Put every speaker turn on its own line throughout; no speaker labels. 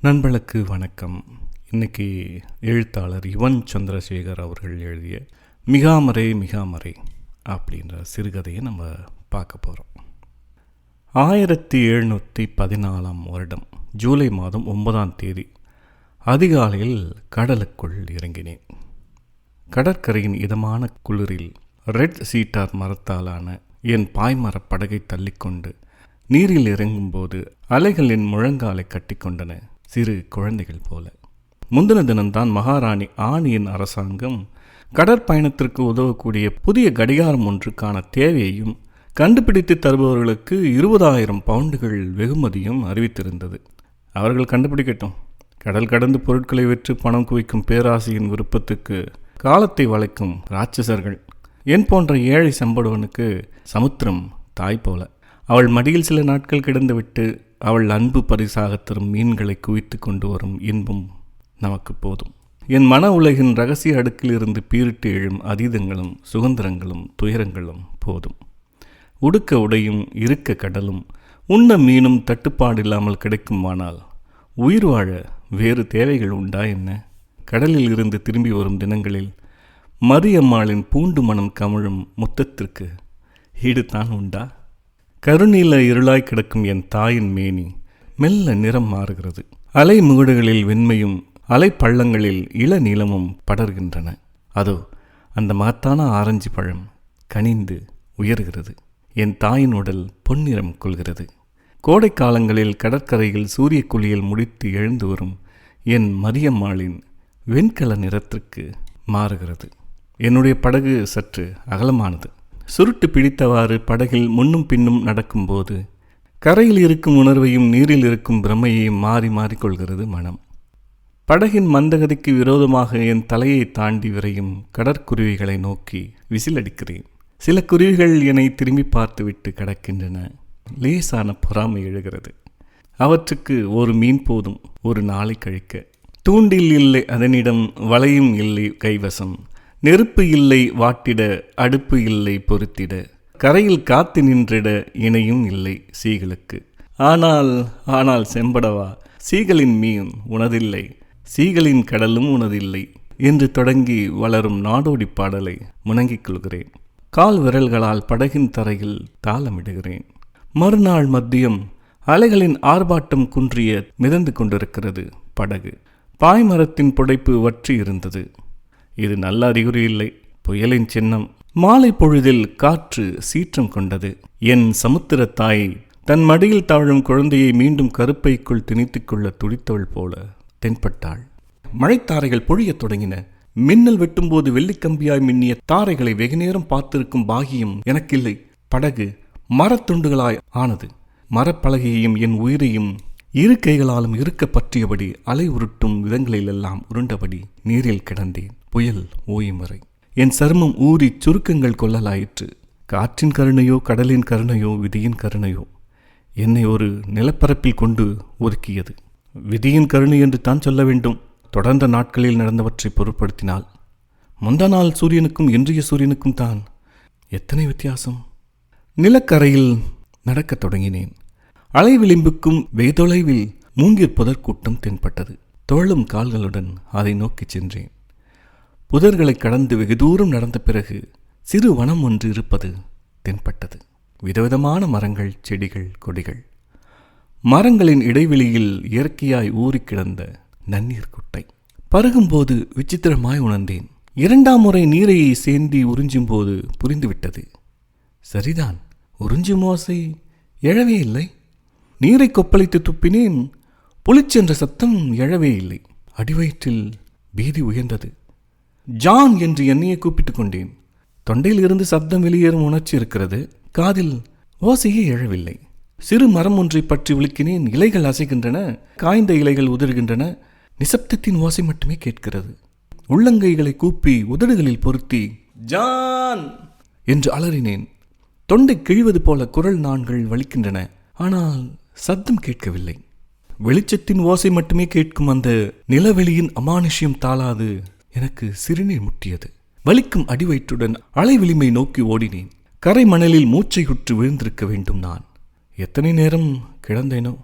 நண்பர்களுக்கு வணக்கம். இன்னைக்கு எழுத்தாளர் யுவன் சந்திரசேகர் அவர்கள் எழுதிய மிகாமரே மிகாமரே அப்படின்ற சிறுகதையை நம்ம பார்க்க போகிறோம் ஆயிரத்தி எழுநூற்றி பதினாலாம் வருடம் ஜூலை மாதம் ஒன்பதாம் தேதி அதிகாலையில் கடலுக்குள் இறங்கினேன். கடற்கரையின் இதமான குளிரில் ரெட் சீட்டார் மரத்தாலான என் பாய்மரப் படகை தள்ளிக்கொண்டு நீரில் இறங்கும்போது அலைகள் என் முழங்காலை கட்டிக்கொண்டன சிறு குழந்தைகள் போல. முந்தின தினம்தான் மகாராணி ஆணியின் அரசாங்கம் கடற்பயணத்திற்கு உதவக்கூடிய புதிய கடிகாரம் ஒன்றுக்கான தேவையையும் கண்டுபிடித்து தருபவர்களுக்கு இருபதாயிரம் பவுண்டுகள் வெகுமதியும் அறிவித்திருந்தது. அவர்கள் கண்டுபிடிக்கட்டும். கடல் கடந்து பொருட்களை விற்று பணம் குவிக்கும் பேராசையின் விருப்பத்துக்கு காலத்தை வளைக்கும் ராட்சசர்கள். என் போன்ற ஏழை சம்படுவனுக்கு சமுத்திரம் தாய் போல. அவள் மடியில் சில நாட்கள் கிடந்துவிட்டு அவள் அன்பு பரிசாக தரும் மீன்களை குவித்து கொண்டு வரும் இன்பம் நமக்கு போதும். என் மன உலகின் ரகசிய அடுக்கில் இருந்து பீரிட்டு எழும் அதீதங்களும் சுதந்திரங்களும் துயரங்களும் போதும். உடுக்க உடையும் இருக்க கடலும் உண்ண மீனும் தட்டுப்பாடு இல்லாமல் கிடைக்குமானால் உயிர் வாழ வேறு தேவைகள் உண்டா என்ன? கடலில் இருந்து திரும்பி வரும் தினங்களில் மரியம்மாளின் பூண்டு மனம் கமழும் முத்தத்திற்கு ஈடுதான் உண்டா? கருநீல இருளாய் கிடக்கும் என் தாயின் மேனி மெல்ல நிறம் மாறுகிறது. அலை முகடுகளில் வெண்மையும் அலை பள்ளங்களில் இளநீளமும் படர்கின்றன. அதோ அந்த மகத்தான ஆரஞ்சு பழம் கனிந்து உயர்கிறது. என் தாயின் உடல் பொன்னிறம் கொள்கிறது. கோடை காலங்களில் கடற்கரையில் சூரிய குளியில் முடித்து எழுந்து வரும் என் மரியம்மாளின் வெண்கல நிறத்திற்கு மாறுகிறது. என்னுடைய படகு சற்று அகலமானது. சுருட்டு பிடித்தவாறு படகில் முன்னும் பின்னும் நடக்கும்போது கரையில் இருக்கும் உணர்வையும் நீரில் இருக்கும் பிரமையையும் மாறி மாறிக்கொள்கிறது மனம். படகின் மந்தகதிக்கு விரோதமாக என் தலையை தாண்டி விரையும் கடற்குருவிகளை நோக்கி விசிலடிக்கிறேன். சில குருவிகள் என்னை திரும்பி பார்த்துவிட்டு கடக்கின்றன. லேசான பொறாமை எழுகிறது. அவற்றுக்கு ஒரு மீன் போதும் ஒரு நாளை கழிக்க. தூண்டில் இல்லை அதனிடம் வலையும் இல்லை கைவசம். நெருப்பு இல்லை வாட்டிட அடுப்பு இல்லை பொருத்திட. கரையில் காத்து நின்றிட இணையும் இல்லை சீகளுக்கு. ஆனால் ஆனால் செம்படவா சீகளின் மீன் உனதில்லை சீகளின் கடலும் உனதில்லை என்று தொடங்கி வளரும் நாடோடி பாடலை முணங்கிக் கொள்கிறேன். கால் விரல்களால் படகின் தரையில் தாளமிடுகிறேன். மறுநாள் மதியம் அலைகளின் ஆர்ப்பாட்டம் குன்றிய மிதந்து கொண்டிருக்கிறது படகு. பாய்மரத்தின் புடைப்பு வற்றி இருந்தது. இது நல்ல அறிகுறி இல்லை. புயலின் சின்னம். மாலை பொழுதில் காற்று சீற்றம் கொண்டது. என் சமுத்திர தாய் தன் மடியில் தாழும் குழந்தையை மீண்டும் கருப்பைக்குள் திணித்துக் கொள்ள துடித்தவள் போல தென்பட்டாள். மழைத்தாரைகள் பொழியத் தொடங்கின. மின்னல் வெட்டும்போது வெள்ளிக்கம்பியாய் மின்னிய தாரைகளை வெகுநேரம் பார்த்திருக்கும் பாகியம் எனக்கில்லை. படகு மரத்துண்டுகளாய் ஆனது. மரப்பலகையையும் என் உயிரையும் இரு கைகளாலும் இருக்க பற்றியபடி அலை உருட்டும் விதங்களிலெல்லாம் உருண்டபடி நீரில் கிடந்தேன். புயல் ஓயும் வரை என் சருமம் ஊறி சுருக்கங்கள் கொள்ளலாயிற்று. காற்றின் கருணையோ கடலின் கருணையோ விதியின் கருணையோ என்னை ஒரு நிலப்பரப்பில் கொண்டு ஒதுக்கியது. விதியின் கருணை என்று தான் சொல்ல வேண்டும். தொடர்ந்த நாட்களில் நடந்தவற்றை பொருட்படுத்தினால். முந்த நாள் சூரியனுக்கும் இன்றைய சூரியனுக்கும் தான் எத்தனை வித்தியாசம். நிலக்கரையில் நடக்கத் தொடங்கினேன். அலை விளிம்புக்கும் வெகுதொலைவில் மூங்கிற் புதற்கூட்டம் தென்பட்டது. தோளும் கால்களுடன் அதை நோக்கிச் சென்றேன். புதர்களை கடந்து வெகு தூரம் நடந்த பிறகு சிறு வனம் ஒன்று இருப்பது தென்பட்டது. விதவிதமான மரங்கள் செடிகள் கொடிகள். மரங்களின் இடைவெளியில் இயற்கையாய் ஊறி கிடந்த நன்னீர் குட்டை. பருகும்போது விசித்திரமாய் உணர்ந்தேன். இரண்டாம் முறை நீரை சேந்தி உறிஞ்சும்போது புரிந்துவிட்டது. சரிதான் உறிஞ்சும் ஓசை எழவே இல்லை. நீரை கொப்பளித்து துப்பினேன். புளிச்சென்ற சத்தம் எழவே இல்லை. அடிவயிற்றில் பீதி உயர்ந்தது. ஜான் என்று என்னையே கூப்பிட்டுக் கொண்டேன் தொண்டையில் இருந்து சப்தம் வெளியேறும் உணர்ச்சி இருக்கிறது. காதில் ஓசையே எழவில்லை. சிறு மரம் ஒன்றை பற்றி விழுக்கினேன். இலைகள் அசைகின்றன. காய்ந்த இலைகள் உதிர்கின்றன. நிசப்தத்தின் ஓசை மட்டுமே கேட்கிறது. உள்ளங்கைகளை கூப்பி உதடுகளில் பொருத்தி ஜான்! என்று அலறினேன். தொண்டை கிழிவது போல குரல் நான்கள் வலிக்கின்றன. ஆனால் சத்தம் கேட்கவில்லை. வெளிச்சத்தின் ஓசை மட்டுமே கேட்கும் அந்த நிலவெளியின் அமானுஷ்யம் தாளாது. எனக்கு சிறுநீர் முட்டியது. வலிக்கும் அடிவயிற்றுடன் அலைவிளிமை நோக்கி ஓடினேன். கரை மணலில் மூச்சை உற்று விழுந்திருக்க வேண்டும் நான். எத்தனை நேரம் கிடந்தேனோ.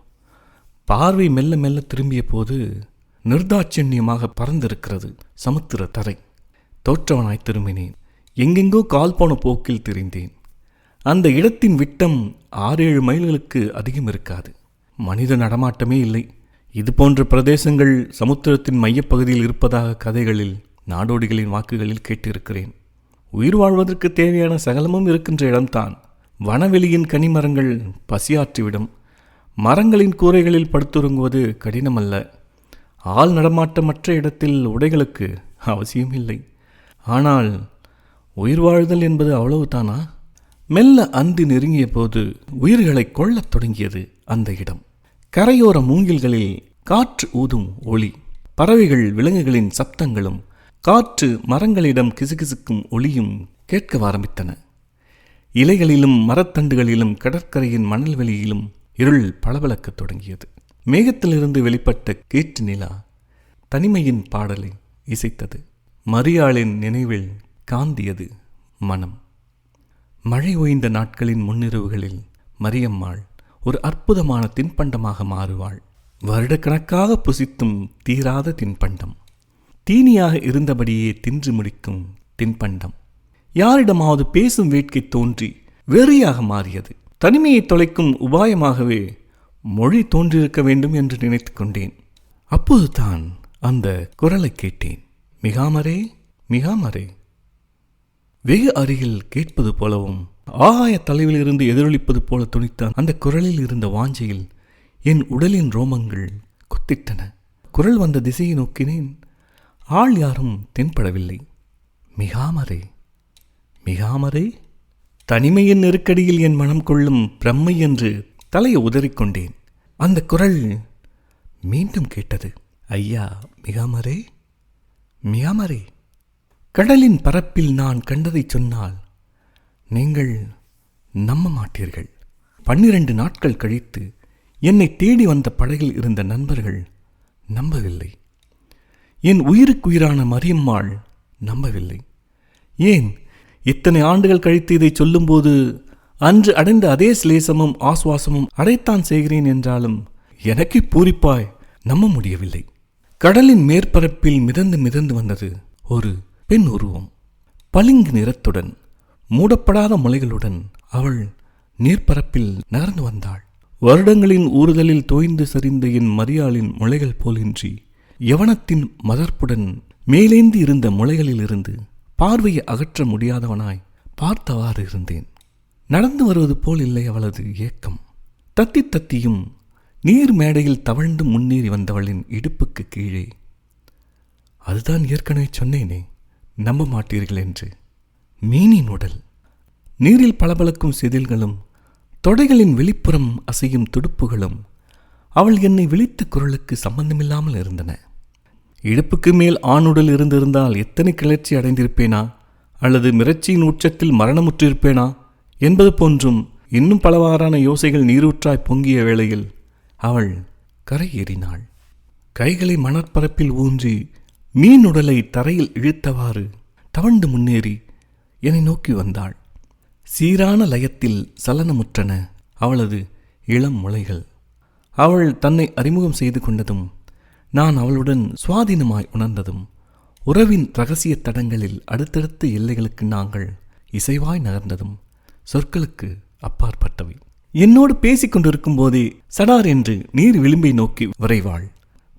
பார்வை மெல்ல மெல்ல திரும்பிய போது நிர்தாட்சண்யமாக பறந்திருக்கிறது சமுத்திர தரை. தோற்றவனாய் திரும்பினேன். எங்கெங்கோ கால் போன போக்கில் திரிந்தேன். அந்த இடத்தின் விட்டம் ஆறேழு மைல்களுக்கு அதிகம் இருக்காது. மனித நடமாட்டமே இல்லை. இது போன்ற பிரதேசங்கள் சமுத்திரத்தின் மையப்பகுதியில் இருப்பதாக கதைகளில் நாடோடிகளின் வாக்குகளில் கேட்டிருக்கிறேன். உயிர் வாழ்வதற்கு தேவையான சகலமும் இருக்கின்ற இடம்தான். வனவெளியின் கனிமரங்கள் பசியாற்றிவிடும். மரங்களின் கூரைகளில் படுத்துறங்குவது கடினமல்ல. ஆள் நடமாட்டமற்ற இடத்தில் உடைகளுக்கு அவசியம் இல்லை ஆனால் உயிர் வாழ்தல் என்பது அவ்வளவுதானா? மெல்ல அந்தி நெருங்கிய போது உயிர்களை கொள்ளத் தொடங்கியது அந்த இடம். கரையோர மூங்கில்களில் காற்று ஊதும் ஒளி. பறவைகள் விலங்குகளின் சப்தங்களும் காற்று மரங்களிடம் கிசுகிசுக்கும் ஒளியும் கேட்க ஆரம்பித்தன. இலைகளிலும் மரத்தண்டுகளிலும் கடற்கரையின் மணல் வெளியிலும் இருள் பளபளக்கத் தொடங்கியது. மேகத்திலிருந்து வெளிப்பட்ட கீற்று நிலா தனிமையின் பாடலை இசைத்தது. மரியாளின் நினைவில் காந்தியது மனம். மழை ஓய்ந்த நாட்களின் முன்னிரவுகளில் மரியம்மாள் ஒரு அற்புதமான தின்பண்டமாக மாறுவாள். வருடக்கணக்காக புசித்தும் தீராத தின்பண்டம். தீனியாக இருந்தபடியே தின்று முடிக்கும் தின்பண்டம். யாரிடமாவது பேசும் வேட்கை தோன்றி வெறியாக மாறியது. தனிமையை தொலைக்கும் உபாயமாகவே மொழி தோன்றியிருக்க வேண்டும் என்று நினைத்து கொண்டேன். அப்போதுதான் அந்த குரலை கேட்டேன். மிகாமரே மிகாமரே. வெகு அருகில் கேட்பது போலவும் ஆகாய தலைவில் இருந்து எதிரொலிப்பது போல துணித்தான் அந்த குரலில் இருந்த வாஞ்சையில் என் உடலின் ரோமங்கள் கொத்திட்டன. குரல் வந்த திசையை நோக்கினேன். ஆள் யாரும் தென்படவில்லை. மிகாமரே மிகாமரே தனிமையின் நெருக்கடியில் என் மனம் கொள்ளும் பிரம்மை என்று தலையை உதறிக்கொண்டேன். அந்த குரல் மீண்டும் கேட்டது. ஐயா மிகாமரே மிகாமரே. கடலின் பரப்பில் நான் கண்டதைச் சொன்னால் நீங்கள் நம்ப மாட்டீர்கள். பன்னிரண்டு நாட்கள் கழித்து என்னை தேடி வந்த படகில் இருந்த நண்பர்கள் நம்பவில்லை. என் உயிருக்குயிரான மரியம்மாள் நம்பவில்லை. ஏன்? இத்தனை ஆண்டுகள் கழித்து இதை சொல்லும்போது அன்று அடைந்த அதே சிலேசமும் ஆசுவாசமும் அடைத்தான் செய்கிறேன் என்றாலும் எனக்கு பூரிப்பாய் நம்ப முடியவில்லை. கடலின் மேற்பரப்பில் மிதந்து மிதந்து வந்தது ஒரு பெண் உருவம். பளிங்கு நிறத்துடன் மூடப்படாத முளைகளுடன் அவள் நீர்ப்பரப்பில் நகர்ந்து வந்தாள். வருடங்களின் ஊறுதலில் தோய்ந்து சரிந்த என் மரியாளின் முளைகள் போலின்றி யவனத்தின் மதர்ப்புடன் மேலேந்தி இருந்த முளைகளிலிருந்து பார்வையை அகற்ற முடியாதவனாய் பார்த்தவாறு இருந்தேன். நடந்து வருவது போல் இல்லை அவளது ஏக்கம். தத்தி தத்தியும் நீர் மேடையில் தவழ்ந்து முன்னேறி வந்தவளின் இடுப்புக்கு கீழே அதுதான் ஏற்கனவே சொன்னேனே நம்ப மாட்டீர்கள் என்று மீனின் உடல். நீரில் பளபளக்கும் செதில்களும் தொடைகளின் வெளிப்புறம் அசையும் துடுப்புகளும் அவள் என்னை விழித்த குரலுக்கு சம்பந்தமில்லாமல் இருந்தன. இடுப்புக்கு மேல் ஆணுடல் இருந்திருந்தால் எத்தனை கிளர்ச்சி அடைந்திருப்பேனா? அல்லது மிரட்சியின் உச்சத்தில் மரணமுற்றிருப்பேனா? என்பது போன்றும் இன்னும் பலவாறான யோசைகள் நீரூற்றாய் பொங்கிய வேளையில் அவள் கரை ஏறினாள் கைகளை மணற்பரப்பில் ஊன்றி மீன் உடலை தரையில் இழுத்தவாறு தவண்டு முன்னேறி என்னை நோக்கி வந்தாள். சீரான லயத்தில் சலனமுற்றன அவளது இளம் முளைகள் அவள் தன்னை அறிமுகம் செய்து கொண்டதும் நான் அவளுடன் சுவாதீனமாய் உணர்ந்ததும் உறவின் ரகசிய தடங்களில் அடுத்தடுத்த எல்லைகளுக்கு நாங்கள் இசைவாய் நகர்ந்ததும் சொற்களுக்கு அப்பாற்பட்டவை. என்னோடு பேசிக்கொண்டிருக்கும் போதே சடார் என்று நீர் விளிம்பை நோக்கி விரைவாள்.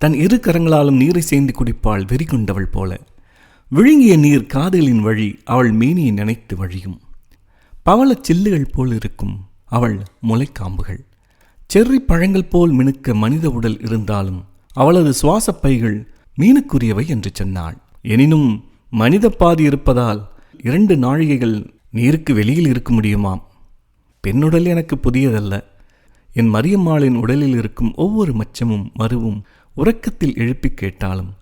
தன் இரு கரங்களாலும் நீரை சேர்ந்து குடிப்பாள் வெறி கொண்டவள் போல. விழுங்கிய நீர் காதலின் வழி அவள் மேனியை நினைத்து வழியும். பவளச் சில்லுகள் போல் இருக்கும் அவள் முளைக்காம்புகள். செர்ரி பழங்கள் போல் மினுக்க மனித உடல் இருந்தாலும் அவளது சுவாசப் பைகள் மீனுக்குரியவை என்று சொன்னாள். எனினும் மனித பாதி இருப்பதால் இரண்டு நாழிகைகள் நீருக்கு வெளியில் இருக்க முடியுமாம்? பெண்ணுடல் எனக்கு புதியதல்ல. என் மரியம்மாளின் உடலில் இருக்கும் ஒவ்வொரு மச்சமும் மருவும் உறக்கத்தில் எழுப்பிக் கேட்டாலும்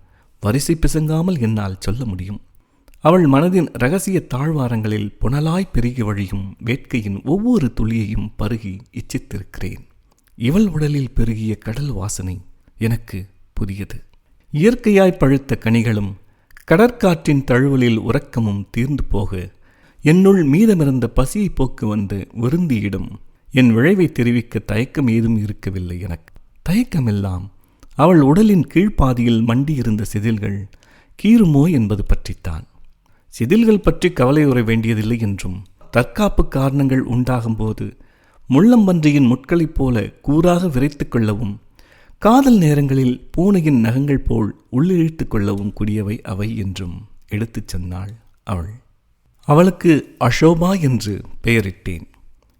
வரிசை பிசங்காமல் என்னால் சொல்ல முடியும். அவள் மனதின் ரகசிய தாழ்வாரங்களில் புனலாய் பெருகி வழியும் வேட்கையின் ஒவ்வொரு துளியையும் பருகி இச்சித்திருக்கிறேன். இவள் உடலில் பெருகிய கடல் வாசனை எனக்கு புதியது. இயற்கையாய் பழுத்த கனிகளும் கடற்காற்றின் தழுவலில் உறக்கமும் தீர்ந்து போக என்னுள் மீதமிருந்த பசியை போக்கு வந்து விருந்தியிடும். என் விளைவை தெரிவிக்க தயக்கம் ஏதும் இருக்கவில்லை எனக்கு. தயக்கமெல்லாம் அவள் உடலின் கீழ்ப்பாதியில் மண்டியிருந்த செதில்கள் கீறுமோ என்பது பற்றித்தான். செதில்கள் பற்றி கவலை உற வேண்டியதில்லை என்றும் தற்காப்பு காரணங்கள் உண்டாகும்போது முள்ளம்பன்றியின் முட்களைப் போல கூறாக விரைத்து கொள்ளவும் காதல் நேரங்களில் பூனையின் நகங்கள் போல் உள்ளிழித்து கொள்ளவும் கூடியவை அவை என்றும் எடுத்துச் சொன்னாள் அவள். அவளுக்கு அஷோபா என்று பெயரிட்டேன்.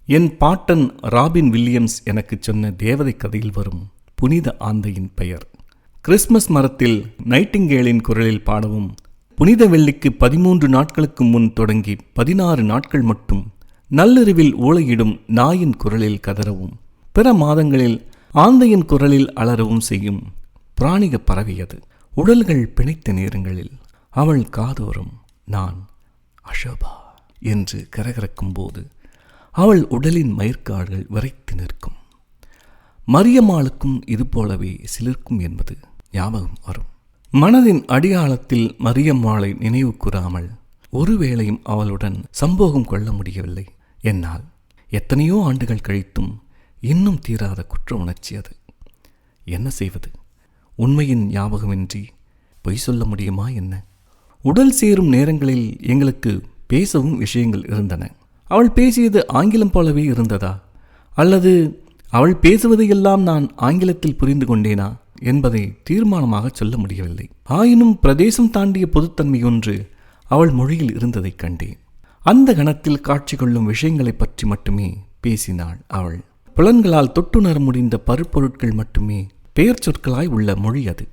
என் பாட்டன் ராபின் வில்லியம்ஸ் எனக்குச் சொன்ன தேவதை கதையில் வரும் புனித ஆந்தையின் பெயர். கிறிஸ்மஸ் மரத்தில் நைட்டிங்கேலின் குரலில் பாடவும் புனித வெள்ளிக்கு பதிமூன்று நாட்களுக்கு முன் தொடங்கி பதினாறு நாட்கள் மட்டும் நள்ளிரவில் ஊழையிடும் நாயின் குரலில் கதறவும் பிற மாதங்களில் ஆந்தையின் குரலில் அலறவும் செய்யும் பிராணிக பரவியது. உடல்கள் பிணைத்த நேரங்களில் அவள் காதோறும் நான் அஷோபா என்று கரகரக்கும் போது அவள் உடலின் மயிர்கால்கள் விரைத்து நிற்கும். மரியம்மாளுக்கும் இது போலவே சிலிர்க்கும் என்பது ஞாபகம் வரும். மனதின் அடியாளத்தில் மரியம்மாளை நினைவு கூறாமல் ஒருவேளையும் அவளுடன் சம்போகம் கொள்ள முடியவில்லை. என்னால் எத்தனையோ ஆண்டுகள் கழித்தும் இன்னும் தீராத குற்ற உணர்ச்சி அது. என்ன செய்வது? உண்மையின் ஞாபகமின்றி பொய் சொல்ல முடியுமா என்ன? உடல் சேரும் நேரங்களில் எங்களுக்கு பேசவும் விஷயங்கள் இருந்தன. அவள் பேசியது ஆங்கிலம் போலவே இருந்ததா? அல்லது அவள் பேசுவதையெல்லாம் நான் ஆங்கிலத்தில் புரிந்து கொண்டேனா என்பதை தீர்மானமாக சொல்ல முடியவில்லை. ஆயினும் பிரதேசம் தாண்டிய பொதுத்தன்மை ஒன்று அவள் மொழியில் இருந்ததைக் கண்டேன். அந்த கணத்தில் காட்சி கொள்ளும் விஷயங்களைப் பற்றி மட்டுமே பேசினாள் அவள். புலன்களால் தொட்டுணர முடிந்த பருப்பொருட்கள் மட்டுமே பெயர் சொற்களாய் உள்ள மொழி அது.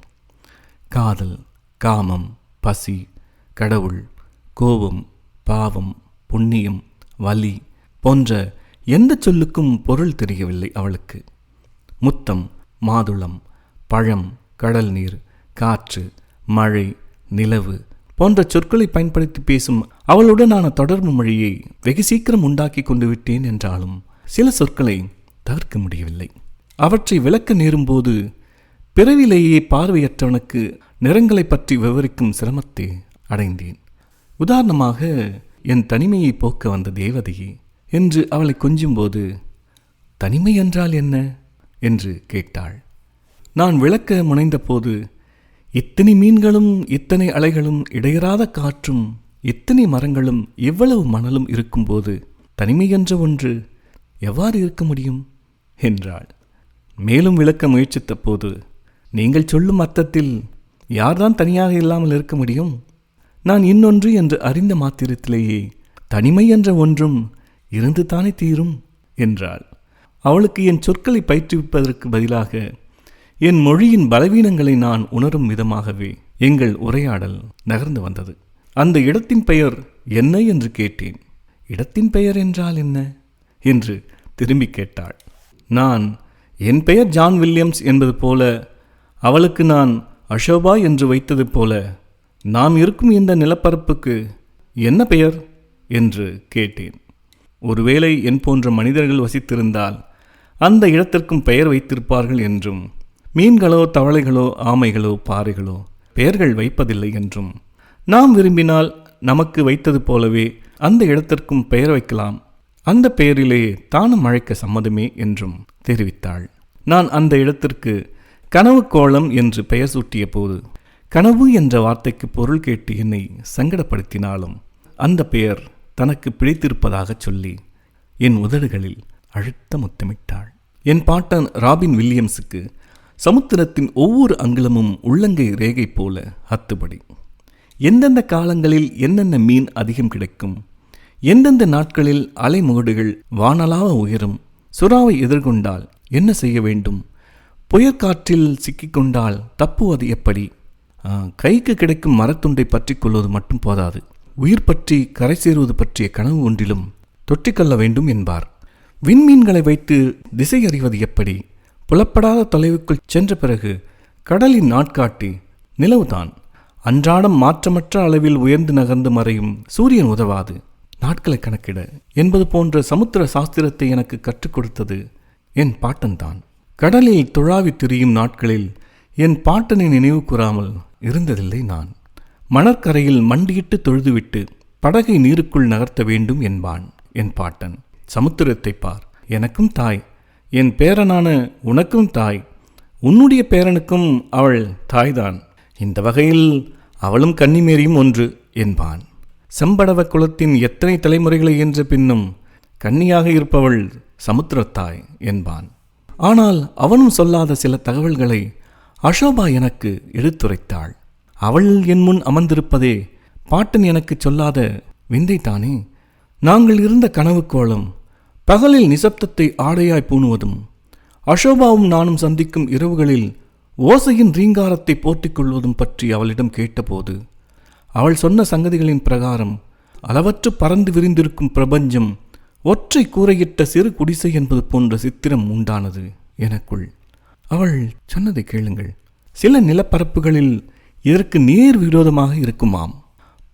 காதல் காமம் பசி கடவுள் கோபம் பாவம் புண்ணியம் வலி போன்ற எந்த சொல்லுக்கும் பொருள் தெரியவில்லை அவளுக்கு. முத்தம் மாதுளம் பழம் கடல் நீர் காற்று மழை நிலவு போன்ற சொற்களை பயன்படுத்தி பேசும் அவளுடனான தொடர்பு மொழியை வெகு சீக்கிரம் உண்டாக்கி கொண்டு விட்டேன் என்றாலும் சில சொற்களை தவிர்க்க முடியவில்லை. அவற்றை விளக்க நேரும்போது பிறவிலேயே பார்வையற்றவனுக்கு நிறங்களை பற்றி விவரிக்கும் சிரமத்தை அடைந்தேன். உதாரணமாக என் தனிமையை போக்க வந்த தேவதையே என்று அவளை கொஞ்சும்போது தனிமை என்றால் என்ன? என்று கேட்டாள். நான் விளக்க முனைந்தபோது இத்தனை மீன்களும் இத்தனை அலைகளும் இடையறாத காற்றும் இத்தனை மரங்களும் இவ்வளவு மணலும் இருக்கும்போது தனிமை என்ற ஒன்று எவ்வாறு இருக்க முடியும்? என்றாள். மேலும் விளக்க முயற்சித்த போது நீங்கள் சொல்லும் அர்த்தத்தில் யார்தான் தனியாக இல்லாமல் இருக்க முடியும்? நான் இன்னொன்று என்று அறிந்த மாத்திரத்திலேயே தனிமை என்ற ஒன்றும் இருந்து தானே தீரும்? என்றாள். அவளுக்கு என் சொற்களை பயிற்றுவிப்பதற்கு பதிலாக என் மொழியின் பலவீனங்களை நான் உணரும் விதமாகவே எங்கள் உரையாடல் நகர்ந்து வந்தது. அந்த இடத்தின் பெயர் என்ன என்று கேட்டேன். இடத்தின் பெயர் என்றால் என்ன? என்று திரும்பி கேட்டாள். நான் என் பெயர் ஜான் வில்லியம்ஸ் என்பது போல அவளுக்கு நான் அஷோபா என்று வைத்தது போல நாம் இருக்கும் இந்த நிலப்பரப்புக்கு என்ன பெயர்? என்று கேட்டேன். ஒருவேளை என் போன்ற மனிதர்கள் வசித்திருந்தால் அந்த இடத்திற்கும் பெயர் வைத்திருப்பார்கள் என்றும் மீன்களோ தவளைகளோ ஆமைகளோ பாறைகளோ பெயர்கள் வைப்பதில்லை என்றும். நாம் விரும்பினால் நமக்கு வைத்தது போலவே அந்த இடத்திற்கும் பெயர் வைக்கலாம். அந்த பெயரிலே தானும் அழைக்க சம்மதமே என்றும் தெரிவித்தாள். நான் அந்த இடத்திற்கு கனவு கோலம் என்று பெயர் சூட்டிய போது கனவு என்ற வார்த்தைக்கு பொருள் கேட்டு என்னை சங்கடப்படுத்தினாலும் அந்த பெயர் தனக்கு பிடித்திருப்பதாகச் சொல்லி என் உதடுகளில் அழுத்த முத்தமிட்டாள். என் பாட்டன் ராபின் வில்லியம்ஸுக்கு சமுத்திரத்தின் ஒவ்வொரு அங்குலமும் உள்ளங்கை ரேகை போல அத்துபடி எந்தெந்த காலங்களில் என்னென்ன மீன் அதிகம் கிடைக்கும்? எந்தெந்த நாட்களில் அலைமுகடுகள் வானலாக உயரும்? சுறாவை எதிர்கொண்டால் என்ன செய்ய வேண்டும்? புயற்காற்றில் சிக்கிக்கொண்டால் தப்புவது எப்படி? கைக்கு கிடைக்கும் மரத்துண்டை பற்றி கொள்வது மட்டும் போதாது. உயிர் பற்றி கரை சேருவது பற்றிய கனவு ஒன்றிலும் தொற்றிக்கொள்ள வேண்டும் என்பார். விண்மீன்களை வைத்து திசை அறிவது எப்படி? புலப்படாத தொலைவுக்குள் சென்ற பிறகு கடலின் நாட்காட்டி நிலவுதான். அன்றாடம் மாற்றமற்ற அளவில் உயர்ந்து நகர்ந்து மறையும் சூரியன் உதவாது. நாட்களை கணக்கிட என்பது போன்ற சமுத்திர சாஸ்திரத்தை எனக்கு கற்றுக் கொடுத்தது என் பாட்டன்தான். கடலில் துழாவி திரியும் நாட்களில் என் பாட்டனை நினைவு கூறாமல் இருந்ததில்லை நான். மணற்கரையில் மண்டியிட்டு தொழுதுவிட்டு படகை நீருக்குள் நகர்த்த வேண்டும் என்பான் என் பாட்டன். சமுத்திரத்தை பார். எனக்கும் தாய். என் பேரனான உனக்கும் தாய். உன்னுடைய பேரனுக்கும் அவள் தாய்தான். இந்த வகையில் அவளும் கன்னிமேரியும் ஒன்று என்பான். செம்படவ குலத்தின் எத்தனை தலைமுறைகளை என்ற பின்னும் கன்னியாக இருப்பவள் சமுத்திரத்தாய் என்பான். ஆனால் அவனும் சொல்லாத சில தகவல்களை அசோபா எனக்கு எடுத்துரைத்தாள். அவள் என் முன் அமர்ந்திருப்பதே. பாட்டன் எனக்கு சொல்லாத விந்தைத்தானே நாங்கள் இருந்த கனவு கோலம் பகலில் நிசப்தத்தை ஆடையாய் பூணுவதும் அசோபாவும் நானும் சந்திக்கும் இரவுகளில் ஓசையின் ரீங்காரத்தை போர்த்திக் கொள்வதும் பற்றி அவளிடம் கேட்டபோது அவள் சொன்ன சங்கதிகளின் பிரகாரம் அளவற்று பறந்து விரிந்திருக்கும் பிரபஞ்சம் ஒற்றை கூரையிட்ட சிறு குடிசை என்பது போன்ற சித்திரம் உண்டானது எனக்குள். அவள் சொன்னதை கேளுங்கள். சில நிலப்பரப்புகளில் இதற்கு நேர் விரோதமாக இருக்குமாம்.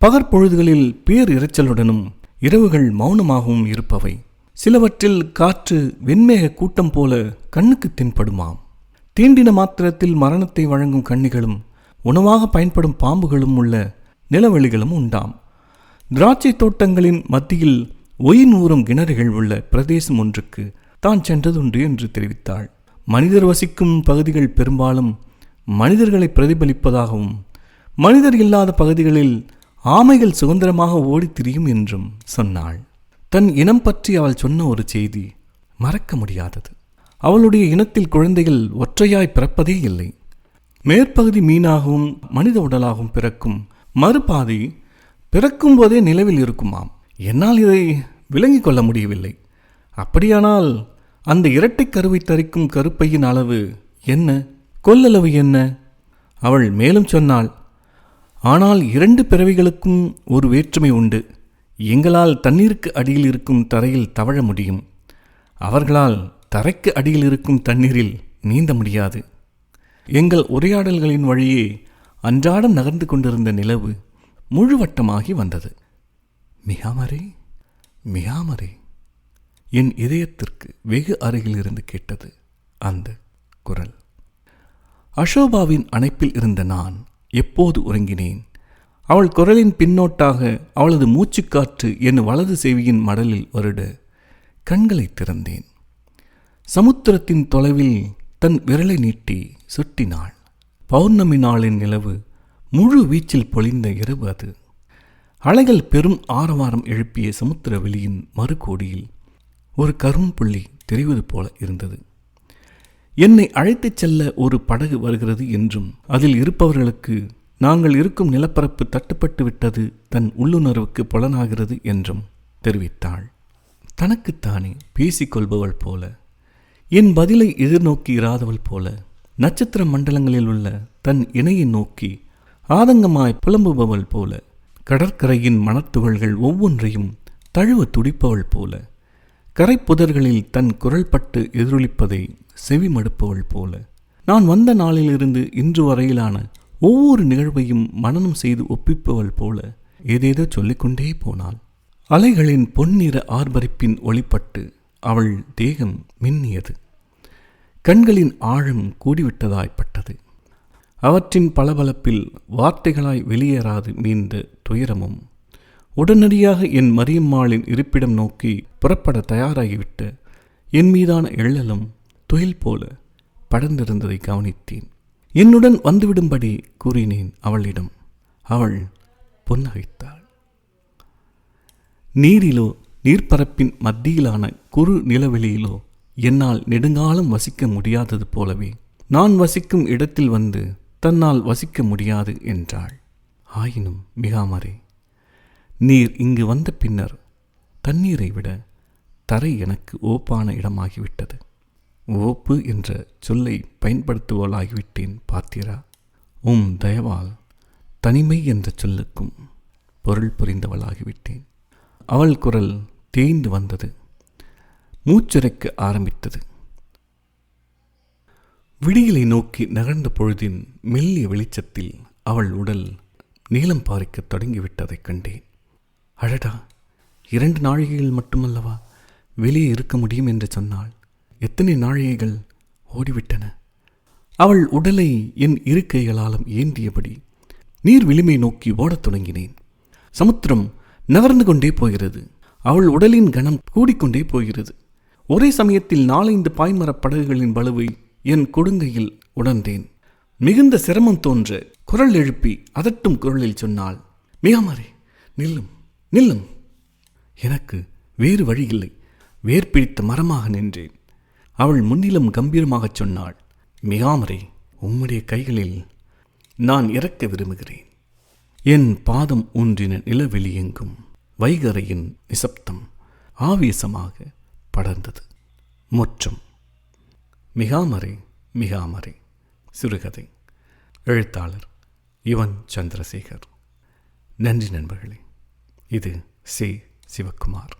பகற்பொழுதுகளில் பேர் இரைச்சலுடனும் இரவுகள் மௌனமாகவும் இருப்பவை. சிலவற்றில் காற்று வெண்மேக கூட்டம் போல கண்ணுக்கு தென்படுமாம். தீண்டின மாத்திரத்தில் மரணத்தை வழங்கும் கண்ணிகளும் உணவாக பயன்படும் பாம்புகளும் உள்ள நிலவெளிகளும் உண்டாம். திராட்சை தோட்டங்களின் மத்தியில் ஒயின் ஊறும் கிணறுகள் உள்ள பிரதேசம் ஒன்றுக்கு தான் சென்றதுண்டு என்று தெரிவித்தாள். மனிதர் வசிக்கும் பகுதிகள் பெரும்பாலும் மனிதர்களை பிரதிபலிப்பதாகவும் மனிதர் இல்லாத பகுதிகளில் ஆமைகள் சுதந்திரமாக ஓடித் திரியும் என்றும் சொன்னாள். தன் இனம் பற்றி அவள் சொன்ன ஒரு செய்தி மறக்க முடியாதது. அவளுடைய இனத்தில் குழந்தைகள் ஒற்றையாய் பிறப்பதே இல்லை. மேற்பகுதி மீனாகவும் மனித உடலாகவும் பிறக்கும் மறுபாதி பிறக்கும் போதே நிலவில் இருக்குமாம். என்னால் இதை விளங்கிக் கொள்ள முடியவில்லை. அப்படியானால் அந்த இரட்டை கருவை தரிக்கும் கருப்பையின் அளவு என்ன? கொள்ளளவு என்ன? அவள் மேலும் சொன்னாள் ஆனால் இரண்டு பிறவிகளுக்கும் ஒரு வேற்றுமை உண்டு. எங்களால் தண்ணீருக்கு அடியில் இருக்கும் தரையில் தவழ முடியும். அவர்களால் தரைக்கு அடியில் இருக்கும் தண்ணீரில் நீந்த முடியாது. எங்கள் உரையாடல்களின் வழியே அன்றாடம் நகர்ந்து கொண்டிருந்த நிலவு முழுவட்டமாகி வந்தது. மிகாமரே மிகாமரே என் இதயத்திற்கு வெகு அருகில் இருந்து கேட்டது அந்த குரல். அசோபாவின் அணைப்பில் இருந்த நான் எப்போது உறங்கினேன்? அவள் குரலின் பின்னோட்டாக அவளது மூச்சுக்காற்று என் வலது செவியின் மடலில் வருட கண்களை திறந்தேன். சமுத்திரத்தின் தொலைவில் தன் விரலை நீட்டி சுட்டினாள். பௌர்ணமி நாளின் நிலவு முழு வீச்சில் பொழிந்த இரவு அது. அலைகள் பெரும் ஆரவாரம் எழுப்பிய சமுத்திர வெளியின் மறுகோடியில் ஒரு கரும்புள்ளி தெரிவது போல இருந்தது. என்னை அழைத்துச் செல்ல ஒரு படகு வருகிறது என்றும் அதில் இருப்பவர்களுக்கு நாங்கள் இருக்கும் நிலப்பரப்பு தட்டுப்பட்டு விட்டது தன் உள்ளுணர்வுக்கு புலனாகிறது என்றும் தெரிவித்தாள். தனக்குத்தானே பேசிக்கொள்பவள் போல என் பதிலை எதிர்நோக்கி இராதவள் போல நட்சத்திர மண்டலங்களில் உள்ள தன் இணையை நோக்கி ஆதங்கமாய் புலம்புபவள் போல கடற்கரையின் மணத்துகள்கள் ஒவ்வொன்றையும் தழுவ துடிப்பவள் போல கரைப்புதர்களில் தன் குரல் பட்டு எதிரொலிப்பதை செவி மடுப்பவள் போல. நான் வந்த நாளிலிருந்து இன்று வரையிலான ஒவ்வொரு நிகழ்வையும் மனனம் செய்து ஒப்பிப்பவள் போல ஏதேதோ சொல்லிக்கொண்டே போனாள். அலைகளின் பொன்னிற ஆர்ப்பரிப்பின் ஒளிப்பட்டு அவள் தேகம் மின்னியது. கண்களின் ஆழம் கூடிவிட்டதாய்ப்பட்டது அவற்றின் பளபளப்பில் வார்த்தைகளாய் வெளியேறாது மீந்த துயரமும் உடனடியாக என் மரியம்மாளின் இருப்பிடம் நோக்கி புறப்பட தயாராகிவிட்டு என் மீதான எள்ளலும் துயில் போல படர்ந்திருந்ததை கவனித்தேன். என்னுடன் வந்துவிடும்படி கூறினேன் அவளிடம். அவள் புன்னகைத்தாள். நீரிலோ நீர்ப்பரப்பின் மத்தியிலான குறு நிலவெளியிலோ என்னால் நெடுங்காலம் வசிக்க முடியாதது போலவே நான் வசிக்கும் இடத்தில் வந்து தன்னால் வசிக்க முடியாது என்றாள். ஆயினும் மிகாமரே நீர் இங்கு வந்த பின்னர் தண்ணீரை விட தரை எனக்கு ஓப்பான இடமாகிவிட்டது. ஓப்பு என்ற சொல்லை பயன்படுத்துவோளாகிவிட்டேன் பார்த்தீரா உம் தயவால் தனிமை என்ற சொல்லுக்கும் பொருள் புரிந்தவளாகிவிட்டேன். அவள் குரல் தேய்ந்து வந்தது. மூச்சுரைக்க ஆரம்பித்தது. விடியலை நோக்கி நகர்ந்த பொழுதின் மெல்லிய வெளிச்சத்தில் அவள் உடல் நீளம் பாரிக்கத் தொடங்கிவிட்டதைக் கண்டேன். அழடா இரண்டு நாழிகைகள் மட்டுமல்லவா? வெளியே இருக்க முடியும் என்று சொன்னாள். எத்தனை நாழிகைகள் ஓடிவிட்டன? அவள் உடலை என் இரு கைகளாலும் ஏந்தியபடி நீர் விளிமை நோக்கி ஓடத் தொடங்கினேன். சமுத்திரம் நகர்ந்து கொண்டே போகிறது. அவள் உடலின் கனம் கூடிக்கொண்டே போகிறது. ஒரே சமயத்தில் நாலைந்து பாய்மரப் படகுகளின் வலுவை என் கொடுங்கையில் உணர்ந்தேன். மிகுந்த சிரமம் தோன்ற குரல் எழுப்பி அதட்டும் குரலில் சொன்னாள் மிகாமரே நில்லும். நில்லும் எனக்கு வேறு வழியில்லை. வேர் பிடித்த மரமாக நின்றேன். அவள் முன்னிலும் கம்பீரமாகச் சொன்னாள் மிகாமரே உம்முடைய கைகளில் நான் இறக்க விரும்புகிறேன். என் பாதம் ஊன்றின நிலவெளியெங்கும் வைகரையின் நிசப்தம் ஆவேசமாக படர்ந்தது. முற்றம் மிகாமரே மிகாமரே சிறுகதை. எழுத்தாளர் யுவன் சந்திரசேகர். நன்றி நண்பர்களே. இது சி. சிவக்குமார்.